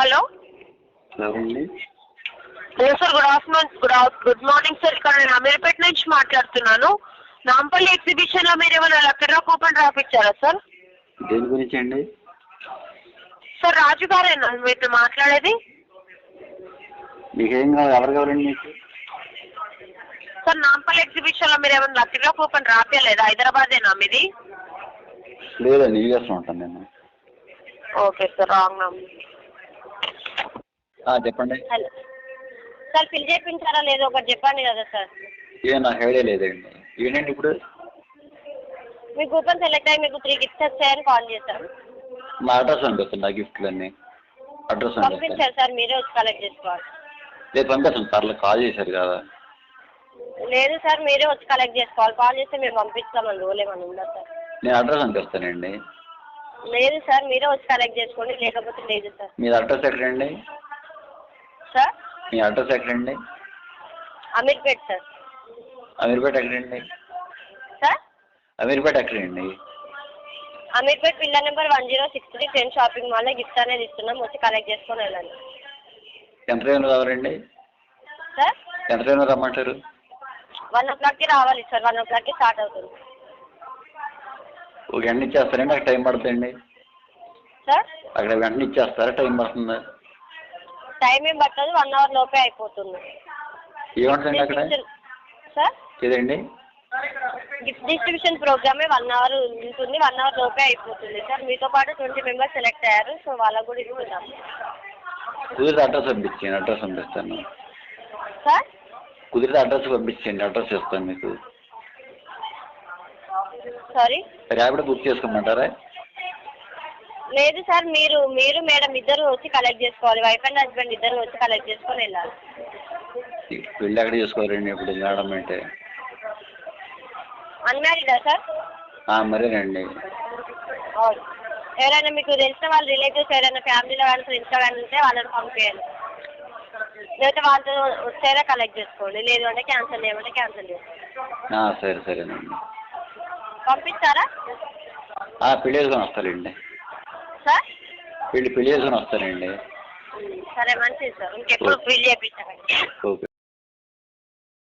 Hello? Hello sir good afternoon good good morning sir. ఇక్కడ నేను అమీర్పేట నుంచి మాట్లాడుతున్నాను. నాంపల్లి ఎగ్జిబిషన్లో మీరు ఏమైనా లక్కడ్రా కూపన్ రాపిచ్చారా సార్? దేని గురించి అండి? సార్ రాజు గారేనా మీతో మాట్లాడేది? మీకేం కావాలి? ఎవరు కావాలండి మీకు? సార్ నాంపల్లి ఎగ్జిబిషన్లో మీరు ఏమైనా లక్కడ్రా కూపన్ రాపియలేదా? హైదరాబాదేనా మీది? లేదండి యూఎస్లో ఉంటాను నేను. Okay sir wrong number. ఆ, చెప్పండి. హలో. సార్ ఫిల్ చేయించారా లేదో ఒకటి చెప్పండి కదా సార్. ఏ నాకు ఐడియా లేదండి. ఏంటండి ఇప్పుడు? మీ కూపన్ సెలెక్ట్ అయ్యి మీకు త్రీ గిఫ్ట్స్ వచ్చాయని కాల్ చేశాను మా అడ్రస్ పంపిస్తాను నా గిఫ్ట్లు అన్నీ అడ్రస్ పంపించారు సార్ మీరే వచ్చి కలెక్ట్ చేసుకోవాలి. రేపు పంపిస్తాను పర్లేదు కాల్ చేశారు కదా. లేదు సార్ మీరే వచ్చి కలెక్ట్ చేసుకోవాలి. కాల్ చేస్తే మేము పంపిస్తామని రూల్ ఏమైనా ఉందా సార్. నేను అడ్రస్ పంపిస్తానండి లేదు సార్ మీరే వచ్చి కలెక్ట్ చేసుకోండి లేకపోతే లేదు సార్. మీ అడ్రస్ ఎక్కడండి? సార్? మీ అడ్రస్ ఎక్కడండి? అమీర్పేట్ సార్. అమీర్పేట ఎక్కడండి? సార్? అమీర్పేట ఎక్కడండి? Ameerpet pillar number one zero six three ten shopping మాల్లో గిఫ్ట్ అనేది ఇస్తున్నాం వచ్చి కలెక్ట్ చేసుకొని వెళ్ళండి. ఎంత టైంలో రావాలండి? సార్? ఎంత టైంలో రమ్మంటారు? వన్ ఓ క్లాక్కి రావాలి సార్ వన్ ఓ క్లాక్కి స్టార్ట్ అవుతుంది. ఒక గంట ఇచ్చేస్తారండి అక్కడ టైం పడుతుందండి. సార్? అక్కడ వెంటనే ఇచ్చేస్తారా? టైం పడుతుందా? టైం ఏం పట్టదు వన్ అవర్ లోపే అయిపోతుంది. ఏముంటుందండి అక్కడ? సార్? ఏదండి? గిఫ్ట్ డిస్ట్రిబ్యూషన్ ప్రోగ్రామే వన్ అవర్ ఉంటుంది వన్ అవర్ లోపే అయిపోతుంది సార్. మీతో పాటు ట్వంటీ మెంబర్స్ సెలెక్ట్ అయ్యారు సో వాళ్ళకు కూడా ఇస్తున్నాం. కుదిరితే అడ్రస్ పంపించండి అడ్రస్ పంపిస్తాను. సార్? కుదిరితే అడ్రస్ పంపించండి అడ్రస్ ఇస్తాను మీకు. సారీ? ర్యాపిడ్ బుక్ చేసుకోమంటారా? లేదు సార్ మీరు మీరు మేడం ఇద్దరు వచ్చి కలెక్ట్ చేసుకోవాలి. వైఫ్ అండ్ హస్బెండ్ ఇద్దరు వచ్చి కలెక్ట్ చేసుకొని వెళ్ళాలి. పెళ్ళి ఎక్కడ చేసుకోవాలండి ఇప్పుడు మేడం అంటే? అన్మ్యారీడా సార్? ఆ, మరేనండి. ఎవరైనా మీకు తెలిసిన వాళ్ళ రిలేటివ్స్ ఎవరైనా ఫ్యామిలీలో కానీ ఫ్రెండ్స్లో కానీ ఉంటే వాళ్ళని పంపించండి. లేకపోతే వాళ్ళతో వచ్చేలా కలెక్ట్ చేసుకోండి. లేదు అంటే క్యాన్సిల్ చేయమంటే క్యాన్సిల్ చేసుకోండి సరే సరేనండి. పంపిస్తారా ఆ, పెళ్ళి చేసుకొని వస్తానండి. సార్? పెళ్ళి పెళ్ళి చేసుకొని వస్తానండి. సరే మంచిది సార్. ఇంకెప్పుడు ఫీల్ చేయించకండి ఓకే.